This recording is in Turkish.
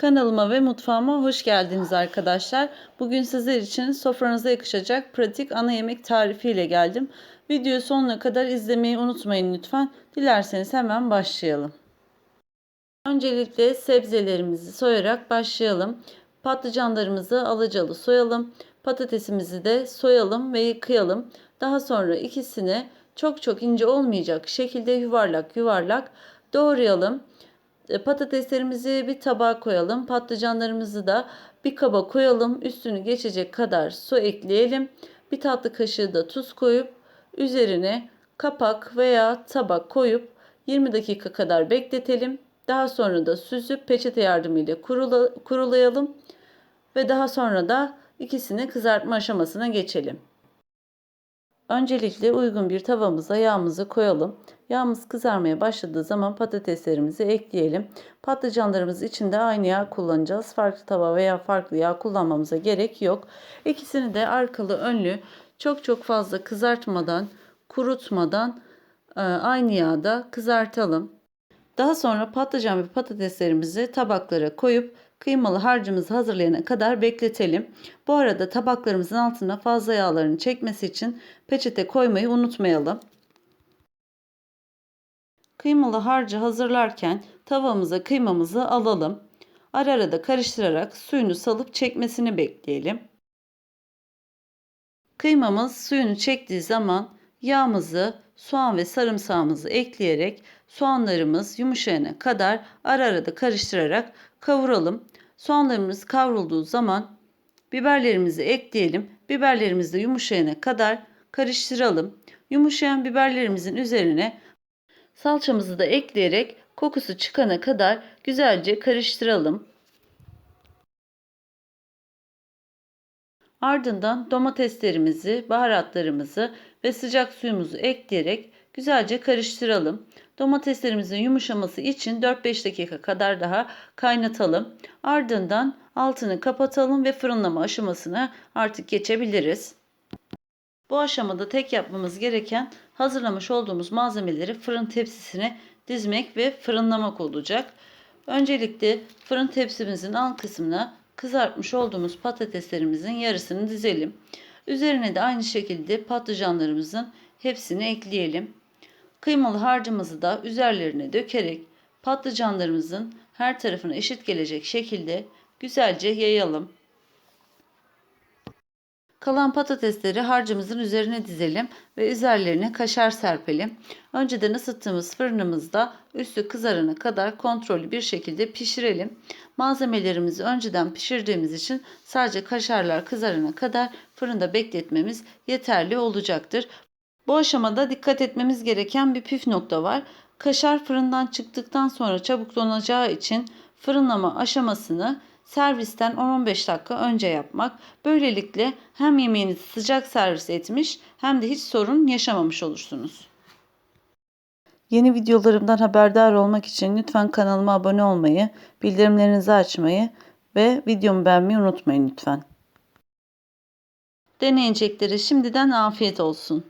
Kanalıma ve mutfağıma hoş geldiniz arkadaşlar. Bugün sizler için sofranıza yakışacak pratik ana yemek tarifiyle geldim. Videoyu sonuna kadar izlemeyi unutmayın lütfen. Dilerseniz hemen başlayalım. Öncelikle sebzelerimizi soyarak başlayalım. Patlıcanlarımızı alacalı soyalım. Patatesimizi de soyalım ve yıkayalım. Daha sonra ikisini çok çok ince olmayacak şekilde yuvarlak yuvarlak doğrayalım. E, Patateslerimizi bir tabağa koyalım. Patlıcanlarımızı da bir kaba koyalım. Üstünü geçecek kadar su ekleyelim. Bir tatlı kaşığı da tuz koyup üzerine kapak veya tabak koyup 20 dakika kadar bekletelim. Daha sonra da süzüp peçete yardımıyla kurula, kurulayalım ve daha sonra da ikisini kızartma aşamasına geçelim. Öncelikle uygun bir tavamıza yağımızı koyalım. Yağımız kızarmaya başladığı zaman patateslerimizi ekleyelim. Patlıcanlarımız için de aynı yağ kullanacağız. Farklı tava veya farklı yağ kullanmamıza gerek yok. İkisini de arkalı önlü çok çok fazla kızartmadan, kurutmadan e, aynı yağda kızartalım. Daha sonra patlıcan ve patateslerimizi tabaklara koyup kıymalı harcımızı hazırlayana kadar bekletelim. Bu arada tabaklarımızın altına fazla yağlarını çekmesi için peçete koymayı unutmayalım. Kıymalı harcı hazırlarken tavamıza kıymamızı alalım. Ara ara da karıştırarak suyunu salıp çekmesini bekleyelim. Kıymamız suyunu çektiği zaman yağımızı, soğan ve sarımsağımızı ekleyerek soğanlarımız yumuşayana kadar ara ara da karıştırarak kavuralım. Soğanlarımız kavrulduğu zaman biberlerimizi ekleyelim. Biberlerimiz de yumuşayana kadar karıştıralım. Yumuşayan biberlerimizin üzerine salçamızı da ekleyerek kokusu çıkana kadar güzelce karıştıralım. Ardından domateslerimizi, baharatlarımızı ve sıcak suyumuzu ekleyerek güzelce karıştıralım. Domateslerimizin yumuşaması için 4-5 dakika kadar daha kaynatalım. Ardından altını kapatalım ve fırınlama aşamasına artık geçebiliriz. Bu aşamada tek yapmamız gereken hazırlamış olduğumuz malzemeleri fırın tepsisine dizmek ve fırınlamak olacak. Öncelikle fırın tepsimizin alt kısmına kızartmış olduğumuz patateslerimizin yarısını dizelim. Üzerine de aynı şekilde patlıcanlarımızın hepsini ekleyelim. Kıymalı harcımızı da üzerlerine dökerek patlıcanlarımızın her tarafına eşit gelecek şekilde güzelce yayalım. Kalan patatesleri harcımızın üzerine dizelim ve üzerlerine kaşar serpelim. Önceden ısıttığımız fırınımızda üstü kızarana kadar kontrollü bir şekilde pişirelim. Malzemelerimizi önceden pişirdiğimiz için sadece kaşarlar kızarana kadar fırında bekletmemiz yeterli olacaktır. Bu aşamada dikkat etmemiz gereken bir püf nokta var. Kaşar fırından çıktıktan sonra çabuk donacağı için fırınlama aşamasını servisten 10-15 dakika önce yapmak. Böylelikle hem yemeğinizi sıcak servis etmiş hem de hiç sorun yaşamamış olursunuz. Yeni videolarımdan haberdar olmak için lütfen kanalıma abone olmayı, bildirimlerinizi açmayı ve videomu beğenmeyi unutmayın lütfen. Deneyeceklere şimdiden afiyet olsun.